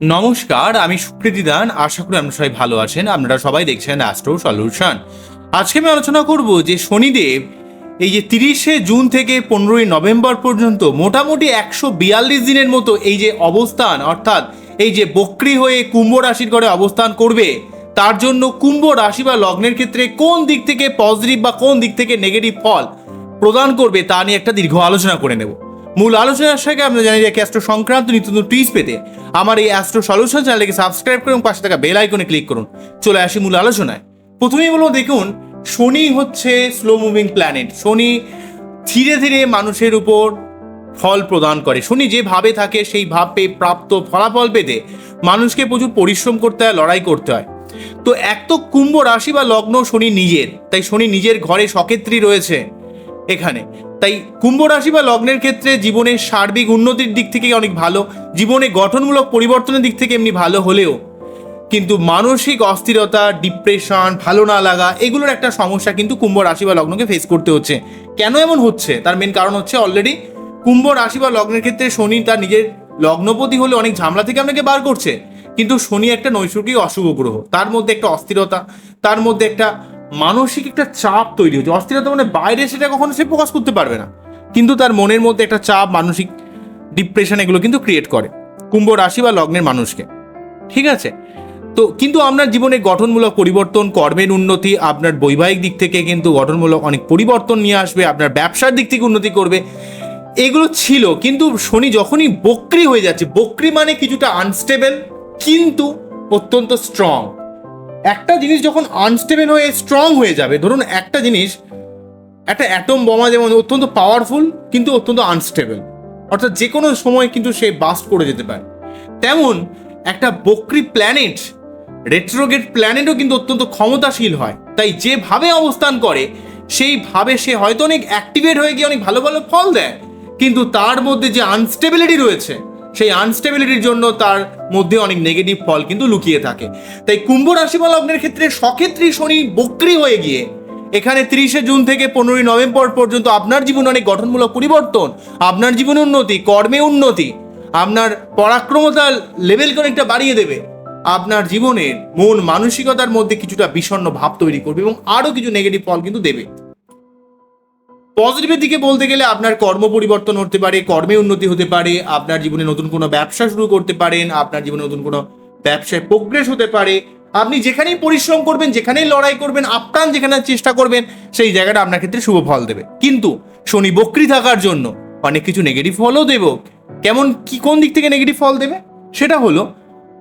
নমস্কার, আমি সুপ্রীতি দান। আশা করি আপনারা সবাই ভালো আছেন। আপনারা সবাই দেখছেন অ্যাস্ট্রো সলিউশন আজকে আমি আলোচনা করব যে শনিদেব এই যে তিরিশে জুন থেকে পনেরোই নভেম্বর পর্যন্ত মোটামুটি একশো বিয়াল্লিশ দিনের মতো এই যে অবস্থান, অর্থাৎ এই যে বক্রি হয়ে কুম্ভ রাশির ঘরে অবস্থান করবে, তার জন্য কুম্ভ রাশি বা লগ্নের ক্ষেত্রে কোন দিক থেকে পজিটিভ বা কোন দিক থেকে নেগেটিভ ফল প্রদান করবে তা নিয়ে একটা দীর্ঘ আলোচনা করে নেব। মূল আলোচনার সাথে আমরা জানি যে অ্যাস্ট্রো সংক্রান্ত নিত্য নতুন পেতে আমার এই অ্যাস্ট্রো সলিউশন চ্যানেলকে সাবস্ক্রাইব করুন পাশে থাকা বেল আইকনে ক্লিক করুন। চলে আসি মূল আলোচনায়। প্রথমেই বলব, দেখুন, শনি হচ্ছে স্লো মুভিং প্ল্যানেট শনি ধীরে ধীরে মানুষের উপর ফল প্রদান করে। শনি যে ভাবে থাকে, সেই ভাবে প্রাপ্ত ফলাফল পেতে মানুষকে প্রচুর পরিশ্রম করতে হয়, লড়াই করতে হয়। তো এক তো কুম্ভ রাশি বা লগ্ন শনি নিজের। তাই শনি নিজের ঘরে সক্ষেত্রী রয়েছে এখানে। তাই কুম্ভ রাশি বা লগ্নের ক্ষেত্রে জীবনের সার্বিক উন্নতির দিক থেকে অনেক ভালো, জীবনে গঠনমূলক পরিবর্তনের দিক থেকে এমনি ভালো হলেও। কিন্তু মানসিক অস্থিরতা ডিপ্রেশন ভালো না লাগা, এগুলোর একটা সমস্যা কিন্তু কুম্ভ রাশি বা লগ্নকে ফেস করতে হচ্ছে। কেন এমন হচ্ছে? তার মেন কারণ হচ্ছে অলরেডি কুম্ভ রাশি বা লগ্নের ক্ষেত্রে শনি তার নিজের লগ্নপতি হলে অনেক ঝামেলা থেকে আপনাকে বার করছে। কিন্তু শনি একটা নৈসর্গিক অশুভ গ্রহ। তার মধ্যে একটা অস্থিরতা, তার মধ্যে একটা মানসিক একটা চাপ তৈরি হচ্ছে। অস্থিরতা মানে বাইরে সেটা কখনো সে প্রকাশ করতে পারবে না। কিন্তু তার মনের মধ্যে একটা চাপ, মানসিক ডিপ্রেশন এগুলো কিন্তু ক্রিয়েট করে। কুম্ভ রাশি বা লগ্নের মানুষকে। ঠিক আছে? তো কিন্তু আপনার জীবনে গঠনমূলক পরিবর্তন, কর্মের উন্নতি, আপনার বৈবাহিক দিক থেকে কিন্তু গঠনমূলক অনেক পরিবর্তন নিয়ে আসবে, আপনার ব্যবসার দিক থেকে উন্নতি করবে। এগুলো ছিল, কিন্তু শনি যখনই বক্রি হয়ে যাচ্ছে, বক্রি মানে কিছুটা আনস্টেবল কিন্তু অত্যন্ত স্ট্রং একটা জিনিস যখন আনস্টেবল হয়ে স্ট্রং হয়ে যাবে, ধরুন একটা জিনিস, একটা অ্যাটম বোমা যেমন অত্যন্ত পাওয়ারফুল কিন্তু অত্যন্ত আনস্টেবল অর্থাৎ যে কোনো সময় কিন্তু সে বাস্ট করে যেতে পারে। তেমন একটা বক্রি প্ল্যানেট রেট্রোগেট প্ল্যানেটও কিন্তু অত্যন্ত ক্ষমতাশীল হয়। তাই যেভাবে অবস্থান করে, সেইভাবে সে হয়তো অনেক অ্যাক্টিভেট হয়ে গিয়ে অনেক ভালো ভালো ফল দেয়, কিন্তু তার মধ্যে যে আনস্টেবিলিটি রয়েছে সেই আনস্টেবিলিটির জন্য তার মধ্যে অনেক নেগেটিভ ফল কিন্তু লুকিয়ে থাকে। তাই কুম্ভ রাশি বা লগ্নের ক্ষেত্রে সক্ষেত্রী শনি বক্রি হয়ে গিয়ে এখানে তিরিশে জুন থেকে পনেরোই নভেম্বর পর্যন্ত আপনার জীবনে অনেক গঠনমূলক পরিবর্তন, আপনার জীবনে উন্নতি, কর্মে উন্নতি, আপনার পরাক্রমতার লেভেলকে অনেকটা বাড়িয়ে দেবে। আপনার জীবনের মন মানসিকতার মধ্যে কিছুটা বিষণ্ণ ভাব তৈরি করবে এবং আরও কিছু নেগেটিভ ফল কিন্তু দেবে। পজিটিভের দিকে বলতে গেলে আপনার কর্ম পরিবর্তন হতে পারে, কর্মে উন্নতি হতে পারে, আপনার জীবনে নতুন কোনো ব্যবসা শুরু করতে পারেন, আপনার জীবনে নতুন কোনো ব্যবসায় প্রোগ্রেস হতে পারে। আপনি যেখানেই পরিশ্রম করবেন, যেখানেই লড়াই করবেন, আপ্রাণ যেখানে চেষ্টা করবেন, সেই জায়গাটা আপনার ক্ষেত্রে শুভ ফল দেবে। কিন্তু শনি বক্রি থাকার জন্য অনেক কিছু নেগেটিভ ফলও দেব। কেমন, কি, কোন দিক থেকে নেগেটিভ ফল দেবে? সেটা হলো,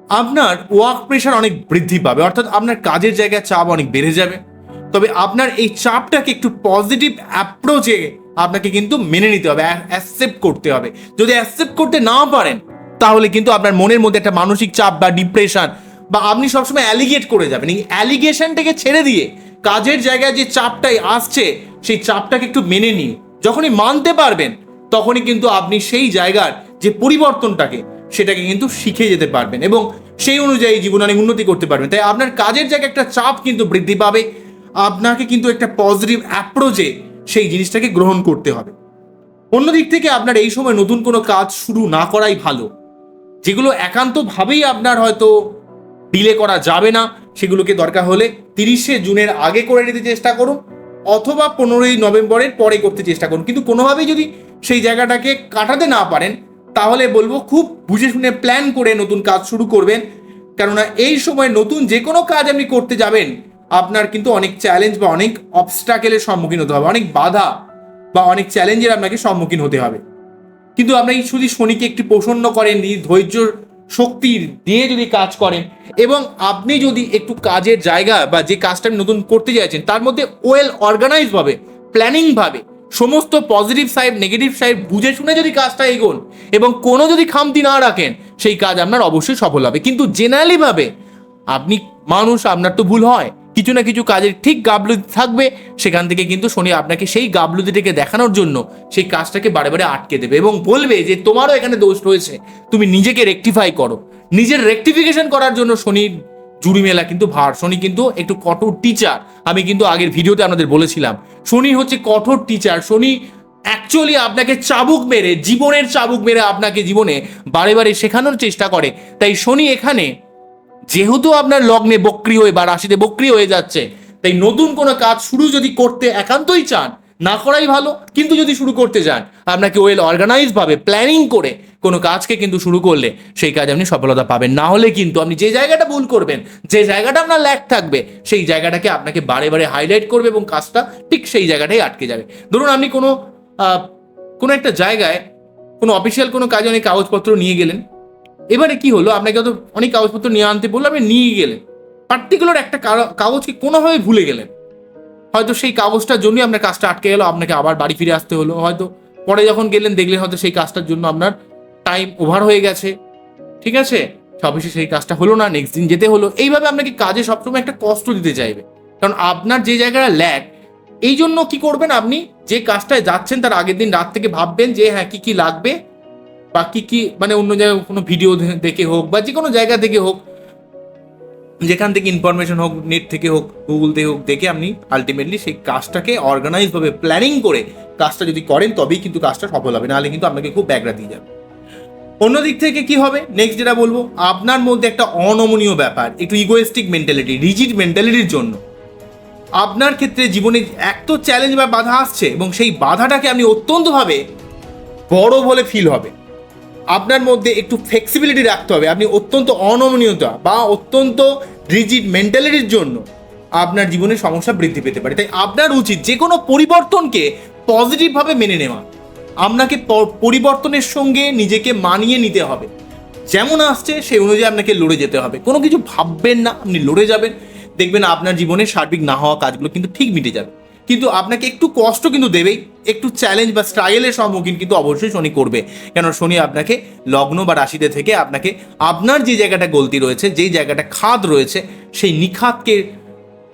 আপনার ওয়ার্ক প্রেশার অনেক বৃদ্ধি পাবে। অর্থাৎ আপনার কাজের জায়গায় চাপ অনেক বেড়ে যাবে। তবে আপনার এই চাপটাকে একটু পজিটিভ অ্যাপ্রোচে আপনাকে কিন্তু মেনে নিতে হবে অ্যাকসেপ্ট করতে হবে। যদি অ্যাকসেপ্ট করতে না পারেন, তাহলে কিন্তু আপনার মনের মধ্যে একটা মানসিক চাপ বা ডিপ্রেশন বা আপনি সবসময় অ্যালিগেট করে যাবেন। এই অ্যালিগেশনটাকে ছেড়ে দিয়ে কাজের জায়গায় যে চাপটাই আসছে, সেই চাপটাকে একটু মেনে নিয়ে যখনই মানতে পারবেন, তখনই কিন্তু আপনি সেই জায়গার যে পরিবর্তনটাকে, সেটাকে কিন্তু শিখে যেতে পারবেন এবং সেই অনুযায়ী জীবনে অনেক উন্নতি করতে পারবেন। তাই আপনার কাজের জায়গায় একটা চাপ কিন্তু বৃদ্ধি পাবে। আপনাকে কিন্তু একটা পজিটিভ অ্যাপ্রোচে সেই জিনিসটাকে গ্রহণ করতে হবে। অন্যদিক থেকে আপনার এই সময় নতুন কোনো কাজ শুরু না করাই ভালো। যেগুলো একান্তভাবেই আপনার হয়তো ডিলে করা যাবে না, সেগুলোকে দরকার হলে তিরিশে জুনের আগে করে নিতে চেষ্টা করুন, অথবা পনেরোই নভেম্বরের পরে করতে চেষ্টা করুন। কিন্তু কোনোভাবেই যদি সেই জায়গাটাকে কাটাতে না পারেন, তাহলে বলব খুব বুঝে শুনে প্ল্যান করে নতুন কাজ শুরু করবেন। কেননা এই সময় নতুন যে কোনো কাজ আপনি করতে যাবেন আপনার কিন্তু অনেক চ্যালেঞ্জ বা অনেক অবস্টাকেলের সম্মুখীন হতে হবে, অনেক বাধা বা অনেক চ্যালেঞ্জের আপনাকে সম্মুখীন হতে হবে। কিন্তু আপনি শুধু শনিকে একটু প্রসন্ন করেন ধৈর্য শক্তি দিয়ে যদি কাজ করেন এবং আপনি যদি একটু কাজের জায়গা বা যে কাজটা আপনি নতুন করতে চাইছেন, তার মধ্যে ওয়েল অর্গানাইজ ভাবে প্ল্যানিং ভাবে, সমস্ত পজিটিভ সাইড নেগেটিভ সাইড বুঝে শুনে যদি কাজটা এগোন এবং কোনো যদি খামতি না রাখেন, সেই কাজ আপনার অবশ্যই সফল হবে। কিন্তু জেনারেলি ভাবে আপনি মানুষ, আপনার তো ভুল হয়। কিছু না কিছু কাজের ঠিক গাবলুতি থাকবে। সেখান থেকে কিন্তু শনি আপনাকে সেই গাবলুতিটাকে দেখানোর জন্য সেই কাজটাকে বারে বারে আটকে দেবে এবং বলবে যে তোমারও এখানে দোষ রয়েছে, তুমি নিজেকে রেকটিফাই করো। নিজের রেকটিফিকেশন করার জন্য শনির জুড়ি মেলা কিন্তু ভার। শনি কিন্তু একটু কঠোর টিচার আমি কিন্তু আগের ভিডিওতে আপনাদের বলেছিলাম, শনি হচ্ছে কঠোর টিচার শনি অ্যাকচুয়ালি আপনাকে চাবুক মেরে, জীবনের চাবুক মেরে আপনাকে জীবনে বারে বারে শেখানোর চেষ্টা করে। তাই শনি এখানে যেহেতু আপনার লগ্নে বক্রি হয়ে বা রাশিতে বক্রি হয়ে যাচ্ছে, তাই নতুন কোনো কাজ শুরু যদি করতে একান্তই চান, না করাই ভালো, কিন্তু যদি শুরু করতে যান, আপনাকে ওয়েল অর্গানাইজ ভাবে প্ল্যানিং করে কোনো কাজকে কিন্তু শুরু করলে সেই কাজে আপনি সফলতা পাবেন। না হলে কিন্তু আপনি যে জায়গাটা ভুল করবেন, যে জায়গাটা আপনার ল্যাক থাকবে, সেই জায়গাটাকে আপনাকে বারে বারে হাইলাইট করবে এবং কাজটা ঠিক সেই জায়গাটাই আটকে যাবে। ধরুন আপনি কোনো কোনো একটা জায়গায় কোনো অফিসিয়াল কোনো কাজে অনেক কাগজপত্র নিয়ে গেলেন এবারে কি হলো? আপনাকে হয়তো অনেক কাগজপত্র নিয়ে আনতে বলল আপনি নিয়ে গেলেন। পার্টিকুলার একটা কাগজ- কাগজকে কোনোভাবে ভুলে গেলেন। হয়তো সেই কাগজটার জন্যই আপনার কাজটা আটকে গেল, আপনাকে আবার বাড়ি ফিরে আসতে হলো। হয়তো পরে যখন গেলেন, দেখলেন হয়তো সেই কাজটার জন্য আপনার টাইম ওভার হয়ে গেছে। ঠিক আছে? অফিসে সেই কাজটা হলো না নেক্সট দিন যেতে হলো। এইভাবে আপনাকে কাজে সবসময় একটা কষ্ট দিতে চাইবে। কারণ আপনার যে জায়গাটা ল্যাক এই জন্য কি করবেন আপনি? যে কাজটায় যাচ্ছেন, তার আগের দিন রাত থেকে ভাববেন যে হ্যাঁ কি কি লাগবে? বা কি কি মানে অন্য জায়গায় কোনো ভিডিও দেখে হোক বা যে কোনো জায়গা থেকে হোক, যেখান থেকে ইনফরমেশন হোক নেট থেকে হোক গুগল থেকে হোক, দেখে আপনি আলটিমেটলি সেই কাজটাকে অর্গানাইজভাবে প্ল্যানিং করে কাজটা যদি করেন, তবেই কিন্তু কাজটা সফল হবে। নাহলে কিন্তু আপনাকে খুব ব্যাগরা দিয়ে যাবে। অন্যদিক থেকে কি হবে? নেক্সট যেটা বলব, আপনার মধ্যে একটা অনমনীয় ব্যাপার, একটু ইগোয়েস্টিক মেন্টালিটি রিজিড মেন্টালিটির জন্য। আপনার ক্ষেত্রে জীবনে এক তো চ্যালেঞ্জ বা বাধা আসছে এবং সেই বাধাটাকে আপনি অত্যন্তভাবে বড় বলে ফিল হবে। আপনার মধ্যে একটু ফ্লেক্সিবিলিটি রাখতে হবে। আপনি অত্যন্ত অনমনীয়তা বা অত্যন্ত রিজিড মেন্টালিটির জন্য আপনার জীবনে সমস্যা বৃদ্ধি পেতে পারে। তাই আপনার উচিত যে কোনো পরিবর্তনকে পজিটিভভাবে মেনে নেওয়া। আপনাকে পরিবর্তনের সঙ্গে নিজেকে মানিয়ে নিতে হবে। যেমন আসছে, সেই অনুযায়ী আপনাকে লড়ে যেতে হবে। কোনো কিছু ভাববেন না, আপনি লড়ে যাবেন। দেখবেন আপনার জীবনে সার্বিক না হওয়া কাজগুলো কিন্তু ঠিক মিটে যাবে। কিন্তু আপনাকে একটু কষ্ট কিন্তু দেবেই। একটু চ্যালেঞ্জ বা স্ট্রাগলের সম্মুখীন কিন্তু অবশ্যই শনি করবে। কেন শনি আপনাকে লগ্ন বা রাশিতে থেকে আপনাকে আপনার যে জায়গাটা গলতি রয়েছে, যেই জায়গাটা খাদ রয়েছে, সেই নিখাতকে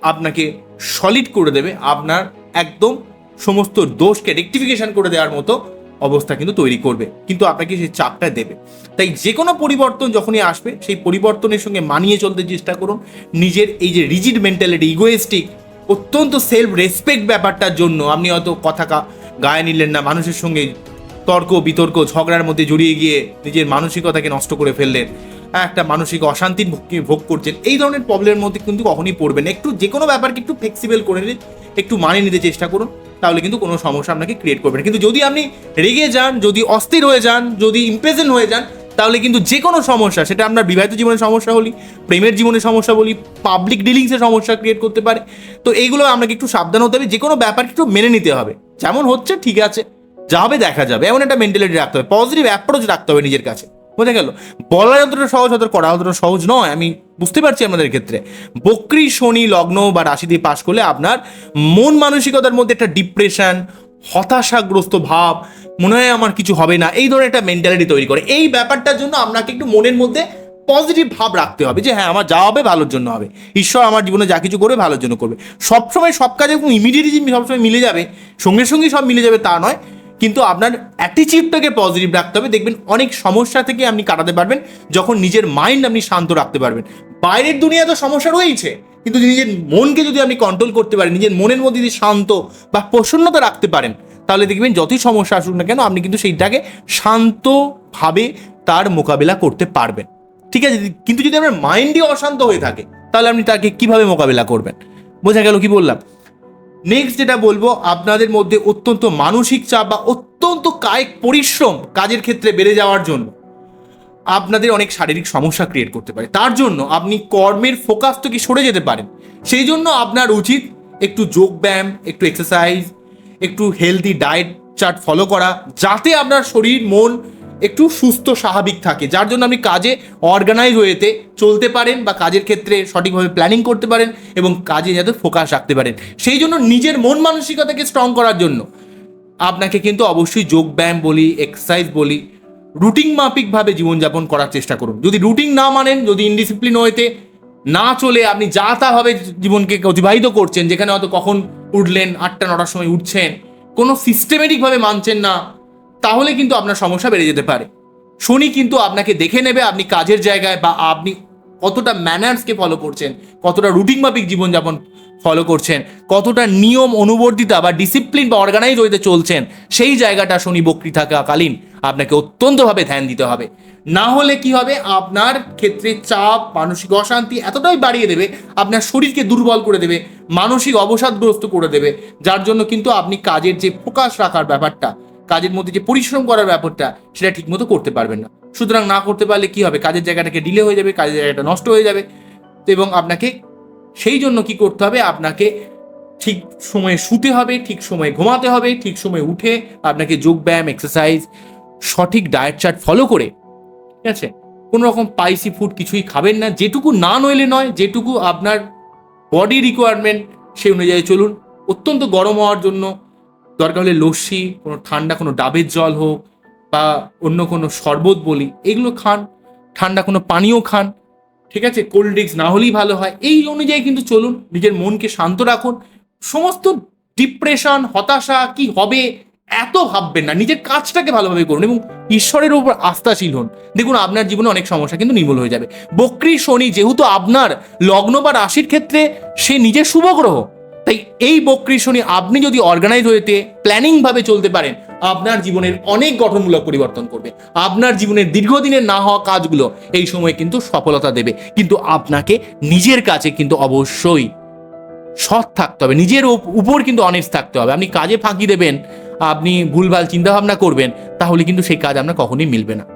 আপনাকে সলিড করে দেবে। আপনার একদম সমস্ত দোষকে রেকটিফিকেশন করে দেওয়ার মতো অবস্থা কিন্তু তৈরি করবে। কিন্তু আপনাকে সেই চাপটা দেবে। তাই যে কোনো পরিবর্তন যখনই আসবে, সেই পরিবর্তনের সঙ্গে মানিয়ে চলতে চেষ্টা করুন। নিজের এই যে রিজিড মেন্টালিটি ইগোয়েস্টিক অত্যন্ত সেলফ রেসপেক্ট ব্যাপারটার জন্য। আপনি হয়তো কথা গায়ে নিলেন না, মানুষের সঙ্গে তর্ক, বিতর্ক, ঝগড়ার মধ্যে জড়িয়ে গিয়ে নিজের মানসিকতাকে নষ্ট করে ফেললেন। একটা মানসিক অশান্তির ভোগ- করছেন। এই ধরনের প্রবলেমের মধ্যে কিন্তু কখনই পড়বেন। একটু যে কোনো ব্যাপারকে একটু ফ্লেক্সিবল করে নিন একটু মানিয়ে নিতে চেষ্টা করুন, তাহলে কিন্তু কোনো সমস্যা আপনাকে ক্রিয়েট করবে না। কিন্তু যদি আপনি রেগে যান, যদি অস্থির হয়ে যান, যদি ইমপ্রেজেন্ট হয়ে যান তাহলে কিন্তু যে কোনো সমস্যা, সেটা আপনার বিবাহিত জীবনের সমস্যা বলি, প্রেমের জীবনের সমস্যা বলি পাবলিক ডিলিংসের সমস্যা ক্রিয়েট করতে পারে। তো এইগুলো আপনাকে একটু সাবধান হতে হবে যে কোনো ব্যাপারকে একটু মেনে নিতে হবে। যেমন হচ্ছে, ঠিক আছে, যা হবে দেখা যাবে। এমন একটা মেন্টালিটি রাখতে হবে পজিটিভ অ্যাপ্রোচ রাখতে হবে নিজের কাছে। বোঝা গেল? বলা যতটা সহজ অতটা করা অতটা সহজ নয়, আমি বুঝতে পারছি আপনাদের ক্ষেত্রে। বক্রি, শনি, লগ্ন বা রাশি দিয়ে পাশ করলে আপনার মন মানসিকতার মধ্যে একটা ডিপ্রেশন হতাশাগ্রস্ত ভাব, মনে হয় আমার কিছু হবে না, এই ধরনের একটা মেন্টালিটি তৈরি করে। এই ব্যাপারটার জন্য আপনাকে একটু মনের মধ্যে পজিটিভ ভাব রাখতে হবে যে হ্যাঁ আমার যা হবে ভালোর জন্য হবে। ঈশ্বর আমার জীবনে যা কিছু করবে ভালোর জন্য করবে। সবসময় সব কাজে ইমিডিয়েটলি সবসময় মিলে যাবে, সঙ্গে সঙ্গেই সব মিলে যাবে তা নয়। কিন্তু আপনার অ্যাটিচিউডটাকে পজিটিভ রাখতে হবে। দেখবেন অনেক সমস্যা থেকে আপনি কাটাতে পারবেন, যখন নিজের মাইন্ড আপনি শান্ত রাখতে পারবেন। বাইরের দুনিয়া তো সমস্যা রয়েছে কিন্তু নিজের মনকে যদি আপনি কন্ট্রোল করতে পারেন, নিজের মনের মধ্যে যদি শান্ত বা প্রসন্নতা রাখতে পারেন, তাহলে দেখবেন যতই সমস্যা আসুক না কেন, আপনি কিন্তু সেইটাকে শান্তভাবে তার মোকাবিলা করতে পারবেন। ঠিক আছে? কিন্তু যদি আপনার মাইন্ডই অশান্ত হয়ে থাকে, তাহলে আপনি তাকে কীভাবে মোকাবিলা করবেন? বোঝা গেল কি বললাম? নেক্সট যেটা বলব, আপনাদের মধ্যে অত্যন্ত মানসিক চাপ বা অত্যন্ত কায়িক পরিশ্রম কাজের ক্ষেত্রে বেড়ে যাওয়ার জন্য। আপনাদের অনেক শারীরিক সমস্যা ক্রিয়েট করতে পারে। তার জন্য আপনি কর্মের ফোকাস থেকে সরে যেতে পারেন। সেই জন্য আপনার উচিত একটু যোগ ব্যায়াম, একটু এক্সারসাইজ একটু হেলদি ডায়েট চার্ট ফলো করা, যাতে আপনার শরীর, মন একটু সুস্থ, স্বাভাবিক থাকে। যার জন্য আপনি কাজে অর্গানাইজ হয়েতে চলতে পারেন বা কাজের ক্ষেত্রে সঠিকভাবে প্ল্যানিং করতে পারেন এবং কাজে যাতে ফোকাস রাখতে পারেন। সেই জন্য নিজের মন মানসিকতাকে স্ট্রং করার জন্য আপনাকে কিন্তু অবশ্যই যোগ ব্যায়াম বলি এক্সারসাইজ বলি রুটিন মাফিকভাবে জীবনযাপন করার চেষ্টা করুন। যদি রুটিন না মানেন, যদি ইনডিসিপ্লিন হয়েতে না চলে আপনি যা তাভাবে জীবনকে অতিবাহিত করছেন, যেখানে হয়তো কখন উঠলেন, আটটা, নটার সময় উঠছেন, কোনো সিস্টেমেটিকভাবে মানছেন না, তাহলে কিন্তু আপনার সমস্যা বেড়ে যেতে পারে। শনি কিন্তু আপনাকে দেখে নেবে আপনি কাজের জায়গায় বা আপনি কতটা ম্যানার্সকে ফলো করছেন, কতটা রুটিন মাফিক জীবনযাপন ফলো করছেন। কতটা নিয়ম অনুবর্তিতা বা ডিসিপ্লিন বা অর্গানাইজ হইতে চলছেন, সেই জায়গাটা শনি বক্রি থাকাকালীন আপনাকে অত্যন্তভাবে ধ্যান দিতে হবে। না হলে কি হবে? আপনার ক্ষেত্রে চাপ, মানসিক অশান্তি এতটাই বাড়িয়ে দেবে, আপনার শরীরকে দুর্বল করে দেবে, মানসিক অবসাদগ্রস্ত করে দেবে, যার জন্য কিন্তু আপনি কাজের যে ফোকাস রাখার ব্যাপারটা, কাজের মধ্যে যে পরিশ্রম করার ব্যাপারটা, সেটা ঠিকমতো করতে পারবেন না। সুতরাং না করতে পারলে কি হবে? কাজের জায়গাটাকে ডিলে হয়ে যাবে, কাজের জায়গাটা নষ্ট হয়ে যাবে এবং আপনাকে সেই জন্য কি করতে হবে? আপনাকে ঠিক সময়ে শুতে হবে, ঠিক সময়ে ঘুমাতে হবে, ঠিক সময়ে উঠে আপনাকে যোগ ব্যায়াম এক্সারসাইজ সঠিক ডায়েট চার্ট ফলো করে, ঠিক আছে? কোনো রকম স্পাইসি ফুড কিছুই খাবেন না, যেটুকু না নইলে নয়, যেটুকু আপনার বডি রিকোয়ারমেন্ট সেই অনুযায়ী চলুন। অত্যন্ত গরম হওয়ার জন্য দরকার হলে লস্যি, কোনো ঠান্ডা, কোনো ডাবের জল হোক বা অন্য কোনো শরবত বলি, এগুলো খান। ঠান্ডা কোনো পানীয় খান। ঠিক আছে কোল্ড ড্রিঙ্কস না হলেই ভালো হয়। এই অনুযায়ী কিন্তু চলুন, নিজের মনকে শান্ত রাখুন। সমস্ত ডিপ্রেশন হতাশা কি হবে, এত ভাববেন না। নিজের কাজটাকে ভালোভাবে করুন এবং ঈশ্বরের উপর আস্থাশীল হন। দেখুন, আপনার জীবনে অনেক সমস্যা কিন্তু নির্মূল হয়ে যাবে। বক্রি শনি যেহেতু আপনার লগ্ন বা রাশির ক্ষেত্রে, সে নিজের শুভ গ্রহ। তাই এই বক্রী শনি আপনি যদি অর্গানাইজ হয়েতে প্ল্যানিং ভাবে চলতে পারেন, আপনার জীবনের অনেক গঠনমূলক পরিবর্তন করবে। আপনার জীবনের দীর্ঘদিনের না হওয়া কাজগুলো এই সময় কিন্তু সফলতা দেবে। কিন্তু আপনাকে নিজের কাছে কিন্তু অবশ্যই সৎ থাকতে হবে। নিজের উপ- উপর কিন্তু অনেস্ট থাকতে হবে। আপনি কাজে ফাঁকি দেবেন, আপনি ভুলভাল চিন্তাভাবনা করবেন, তাহলে কিন্তু সেই কাজ আপনার কখনোই মিলবে না।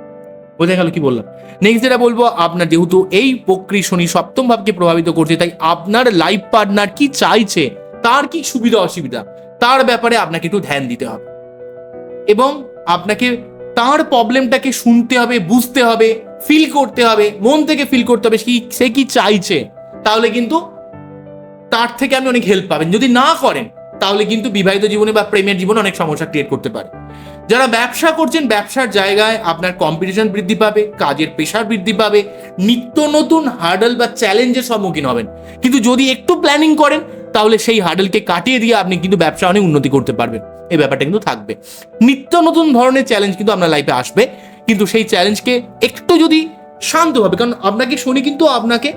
বোঝা গেল কি বললাম? নেক্সট যেটা বলব, আপনার যেহেতু এই প্রক্রিয়া শনি সপ্তম ভাবকে প্রভাবিত করছে, তাই আপনার লাইফ পার্টনার কি চাইছে, তার কি সুবিধা অসুবিধা, তার ব্যাপারে আপনাকে একটু ধ্যান দিতে হবে। এবং আপনাকে তার প্রবলেমটাকে শুনতে হবে, বুঝতে হবে ফিল করতে হবে, মন থেকে ফিল করতে হবে কি, সে কি চাইছে, তাহলে কিন্তু তার থেকে আপনি অনেক হেল্প পাবেন। যদি না করেন, তাহলে কিন্তু বিবাহিত জীবনে বা প্রেমের জীবনে অনেক সমস্যা ক্রিয়েট করতে পারে। যারা ব্যবসা করছেন, ব্যবসার জায়গায় আপনার কম্পিটিশন বৃদ্ধি পাবে, কাজের প্রেশার বৃদ্ধি পাবে, নিত্য নতুন হার্ডল বা চ্যালেঞ্জের সম্মুখীন হবেন। কিন্তু যদি একটু প্ল্যানিং করেন, তাহলে সেই হার্ডলকে কাটিয়ে দিয়ে আপনি কিন্তু ব্যবসা অনেক উন্নতি করতে পারবেন। এই ব্যাপারটা কিন্তু থাকবে। নিত্য নতুন ধরনের চ্যালেঞ্জ কিন্তু আপনার লাইফে আসবে। কিন্তু সেই চ্যালেঞ্জকে একটু যদি শান্তভাবে কারণ আপনাকে শুনি কিন্তু আপনাকে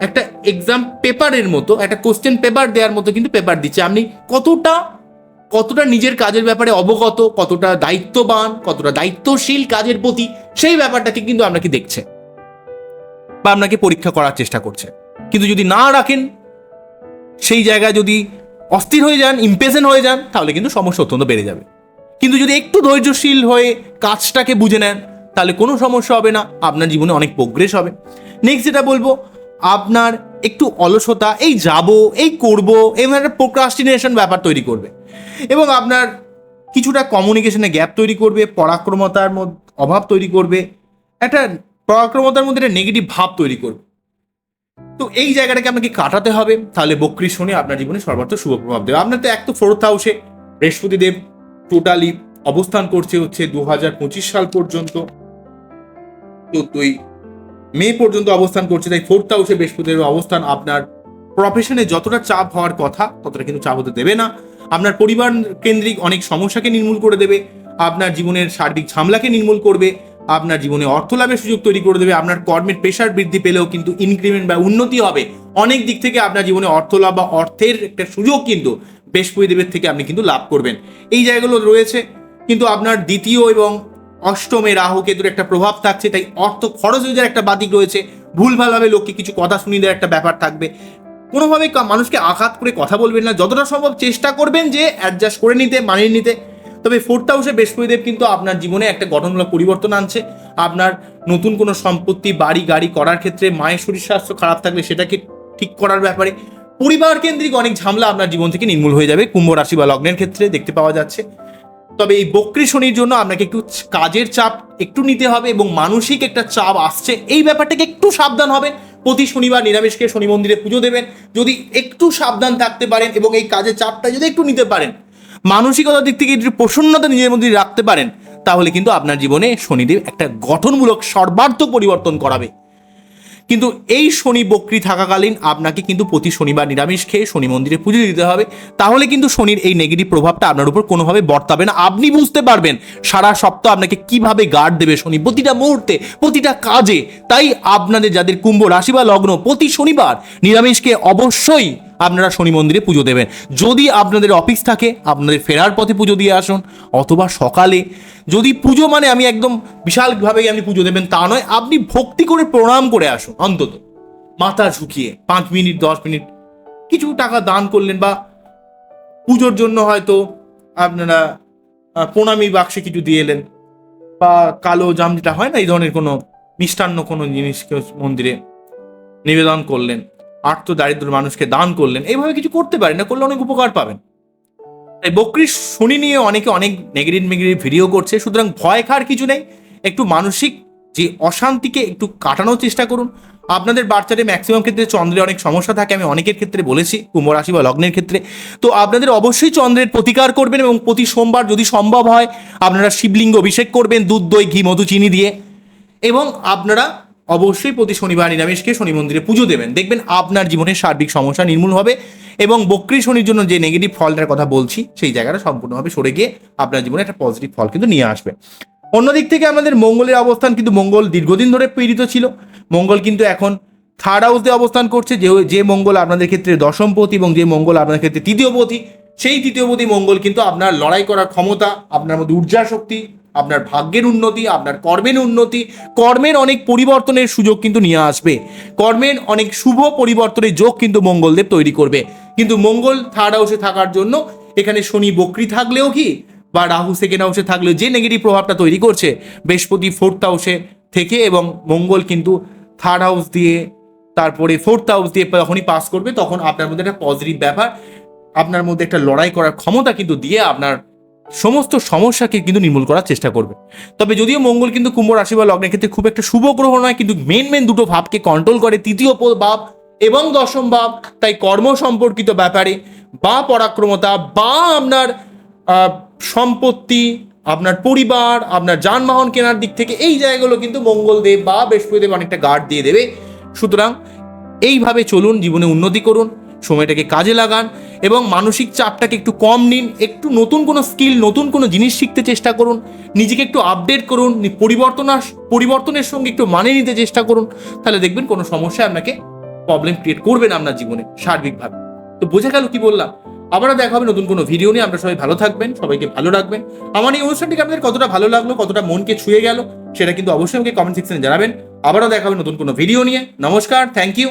একটা এক্সাম পেপারের মতো, একটা কোশ্চেন পেপার দেওয়ার মতো কিন্তু পেপার দিচ্ছে। আপনি কতটা কতটা নিজের কাজের ব্যাপারে অবগত, কতটা দায়িত্ববান, কতটা দায়িত্বশীল কাজের প্রতি, সেই ব্যাপারটাকে কিন্তু আপনাকে দেখছে? বা আপনাকে পরীক্ষা করার চেষ্টা করছে। কিন্তু যদি না রাখেন, সেই জায়গায় যদি অস্থির হয়ে যান ইম্পেশেন্ট হয়ে যান, তাহলে কিন্তু সমস্যা অত্যন্ত বেড়ে যাবে। কিন্তু যদি একটু ধৈর্যশীল হয়ে কাজটাকে বুঝে নেন, তাহলে কোনো সমস্যা হবে না, আপনার জীবনে অনেক প্রোগ্রেস হবে। নেক্সট যেটা বলব, আপনার একটু অলসতা, এই যাব, এই করব এই একটা প্রোক্রাস্টিনেশন ব্যাপার তৈরি করবে। এবং আপনার কিছুটা কমিউনিকেশনে গ্যাপ তৈরি করবে, পরাক্রমতার মধ্যে অভাব তৈরি করবে, একটা পরাক্রমতার মধ্যে একটা নেগেটিভ ভাব তৈরি করবে। তো এই জায়গাটাকে আপনাকে কাটাতে হবে, তাহলে বক্রি শনি আপনার জীবনে সর্বাত্মক শুভ প্রভাব দেবে। আপনার তো এক তো ফোর্থ হাউসে বৃহস্পতি দেব টোটালি অবস্থান করছে হচ্ছে দু হাজার পঁচিশ সাল পর্যন্ত। চোদ্দই মে পর্যন্ত অবস্থান করছে, তাই ফোর্থ হাউসে বৃহস্পতির অবস্থান আপনার প্রফেশনে যতটা চাপ হওয়ার কথা, ততটা কিন্তু চাপ হতে দেবে না। আপনার পরিবার কেন্দ্রিক অনেক সমস্যাকে নির্মূল করে দেবে, আপনার জীবনের সার্বিক ঝামেলাকে নির্মূল করবে, আপনার জীবনে অর্থ লাভের সুযোগ তৈরি করে দেবে, আপনার কর্মের প্রেশার বৃদ্ধি পেলেও কিন্তু ইনক্রিমেন্ট বা উন্নতি হবে। অনেক দিক থেকে আপনার জীবনে অর্থ লাভ বা অর্থের একটা সুযোগ কিন্তু বৃহস্পতি দেবের থেকে আপনি কিন্তু লাভ করবেন। এই জায়গাগুলো রয়েছে, কিন্তু আপনার দ্বিতীয় এবং অষ্টমে রাহু কেতুর একটা প্রভাব থাকছে, তাই অর্থ খরচ হয়ে যাওয়ার একটা বাদিক রয়েছে, ভুলভালভাবে লোককে কিছু কথা শুনিয়ে দেওয়ার একটা ব্যাপার থাকবে। কোনোভাবে কা- মানুষকে আঘাত করে কথা বলবেন না। যতটা সম্ভব চেষ্টা করবেন যে অ্যাডজাস্ট করে নিতে, মানিয়ে নিতে। তবে ফোর্থ হাউসে বৃহস্পতিদেব কিন্তু আপনার জীবনে একটা গঠনমূলক পরিবর্তন আনছে। আপনার নতুন কোনো সম্পত্তি, বাড়ি, গাড়ি করার ক্ষেত্রে মায়ের শরীর স্বাস্থ্য খারাপ থাকলে সেটাকে ঠিক করার ব্যাপারে পরিবার কেন্দ্রিক অনেক ঝামেলা আপনার জীবন থেকে নির্মূল হয়ে যাবে। কুম্ভ রাশি বা লগ্নের ক্ষেত্রে দেখতে পাওয়া যাচ্ছে। তবে এই বক্রি শনির জন্য আপনাকে একটু কাজের চাপ একটু নিতে হবে এবং মানসিক একটা চাপ আসছে। এই ব্যাপারটাকে একটু সাবধান হবেন। প্রতি শনিবার নিরামিষকে শনি মন্দিরে পুজো দেবেন। যদি একটু সাবধান থাকতে পারেন এবং এই কাজের চাপটা যদি একটু নিতে পারেন, মানসিকতার দিক থেকে একটু প্রসন্নতা নিজের মধ্যে রাখতে পারেন, তাহলে কিন্তু আপনার জীবনে শনিদেব একটা গঠনমূলক সর্বার্থ পরিবর্তন করাবে। কিন্তু এই শনি বক্রি থাকাকালীন আপনাকে কিন্তু প্রতি শনিবার নিরামিষ খেয়ে শনি মন্দিরে পুজো দিতে হবে। তাহলে কিন্তু শনির এই নেগেটিভ প্রভাবটা আপনার উপর কোনোভাবে বর্তাবে না। আপনি বুঝতে পারবেন, সারা সপ্তাহ আপনাকে কীভাবে গার্ড দেবে শনি। প্রতিটা মুহূর্তে, প্রতিটা কাজে। তাই আপনাদের যাদের কুম্ভ রাশি বা লগ্ন, প্রতি শনিবার নিরামিষকে অবশ্যই আপনারা শনি মন্দিরে পুজো দেবেন। যদি আপনাদের অফিস থাকে, আপনাদের ফেরার পথে পুজো দিয়ে আসুন, অথবা সকালে। যদি পুজো মানে আমি একদম বিশালভাবে আপনি পুজো দেবেন তা নয়, আপনি ভক্তি করে প্রণাম করে আসুন, অন্তত। মাথা ঝুঁকিয়ে, পাঁচ মিনিট, দশ মিনিট, কিছু টাকা দান করলেন বা পুজোর জন্য হয়তো আপনারা প্রণামী বাক্সে কিছু দিয়ে এলেন, বা কালো জাম যেটা হয় না, এই ধরনের কোনো মিষ্টান্ন কোনো জিনিসকে মন্দিরে নিবেদন করলেন। আর্থ দারিদ্র মানুষকে দান করলেন। এইভাবে কিছু করতে পারেন না, করলে অনেক উপকার পাবেন। তাই বকরি শনি নিয়ে অনেকে অনেক নেগেটিভ নেগেটিভ ভিডিও করছে। সুতরাং ভয় খাওয়ার কিছু নেই। একটু মানসিক যে অশান্তিকে একটু কাটানোর চেষ্টা করুন। আপনাদের বাচ্চাদের ম্যাক্সিমাম ক্ষেত্রে চন্দ্রের অনেক সমস্যা থাকে, আমি অনেকের ক্ষেত্রে বলেছি, কুম্ভ রাশি বা লগ্নের ক্ষেত্রে। তো আপনাদের অবশ্যই চন্দ্রের প্রতিকার করবেন এবং প্রতি সোমবার যদি সম্ভব হয়, আপনারা শিবলিঙ্গ অভিষেক করবেন, দুধ, দই, ঘি, মধু, চিনি দিয়ে। এবং আপনারা অবশ্যই প্রতি শনিবার নিরামিষকে শনি মন্দিরে পুজো দেবেন। দেখবেন আপনার জীবনের সার্বিক সমস্যা নির্মূল হবে এবং বক্রী শনির জন্য যে নেগেটিভ ফলটার কথা বলছি, সেই জায়গাটা সম্পূর্ণভাবে সরে গিয়ে আপনার জীবনে একটা পজিটিভ ফল কিন্তু নিয়ে আসবে। অন্যদিক থেকে আমাদের মঙ্গলের অবস্থান কিন্তু মঙ্গল দীর্ঘদিন ধরে পীড়িত ছিল। মঙ্গল কিন্তু এখন থার্ড হাউসে অবস্থান করছে। যে যে মঙ্গল আপনাদের ক্ষেত্রে দশমপতি এবং যে মঙ্গল আপনাদের ক্ষেত্রে তৃতীয় তৃতীয়পতি সেই তৃতীয় তৃতীয়পতি মঙ্গল কিন্তু আপনার লড়াই করার ক্ষমতা, আপনার মধ্যে ঊর্জা শক্তি আপনার ভাগ্যের উন্নতি, আপনার কর্মের উন্নতি, কর্মের অনেক পরিবর্তনের সুযোগ কিন্তু নিয়ে আসবে। কর্মের অনেক শুভ পরিবর্তনের যোগ কিন্তু মঙ্গলদেব তৈরি করবে। কিন্তু মঙ্গল থার্ড হাউসে থাকার জন্য এখানে শনি বকরি থাকলেও কি বা রাহু সেকেন্ড হাউসে থাকলেও যে নেগেটিভ প্রভাবটা তৈরি করছে, বৃহস্পতি ফোর্থ হাউসে থেকে এবং মঙ্গল কিন্তু থার্ড হাউস দিয়ে, তারপরে ফোর্থ হাউস দিয়ে যখনই পাস করবে তখন আপনার মধ্যে একটা পজিটিভ ব্যাপার, আপনার মধ্যে একটা লড়াই করার ক্ষমতা কিন্তু দিয়ে আপনার সমস্ত সমস্যাকে কিন্তু নির্মূল করার চেষ্টা করবে। তবে যদিও মঙ্গল কিন্তু কুম্ভ রাশি বা লগ্নের ক্ষেত্রে খুব একটা শুভ গ্রহ নয়, কিন্তু মেন মেন দুটো ভাবকে কন্ট্রোল করে, তৃতীয় ভাব এবং দশম ভাব। তাই কর্ম সম্পর্কিত ব্যাপারে বা পরাক্রমতা বা আপনার সম্পত্তি, আপনার পরিবার, আপনার যানবাহন কেনার দিক থেকে এই জায়গাগুলো কিন্তু মঙ্গলদেব বা বৃহস্পতিদেব অনেকটা গার্ড দিয়ে দেবে। সুতরাং এইভাবে চলুন, জীবনে উন্নতি করুন, সময়টাকে কাজে লাগান। এবং মানসিক চাপটাকে একটু কম নিন, একটু নতুন কোনো স্কিল, নতুন কোনো জিনিস শিখতে চেষ্টা করুন, নিজেকে একটু আপডেট করুন পরিবর্তন পরিবর্তনের সঙ্গে একটু মানে নিতে চেষ্টা করুন, তাহলে দেখবেন কোনো সমস্যা আপনাকে প্রবলেম ক্রিয়েট করবে না আপনার জীবনে, সার্বিকভাবে। তো বোঝা গেল কি বললাম? আবারও দেখা হবে নতুন কোনো ভিডিও নিয়ে আপনারা সবাই ভালো থাকবেন, সবাইকে ভালো রাখবেন। আমার এই অনুষ্ঠানটিকে আপনাদের কতটা ভালো লাগল, কতটা মনকে ছুঁয়ে গেল, সেটা কিন্তু অবশ্যই আমাকে কমেন্ট সেকশনে জানাবেন। আবারও দেখা হবে নতুন কোনো ভিডিও নিয়ে। নমস্কার থ্যাংক ইউ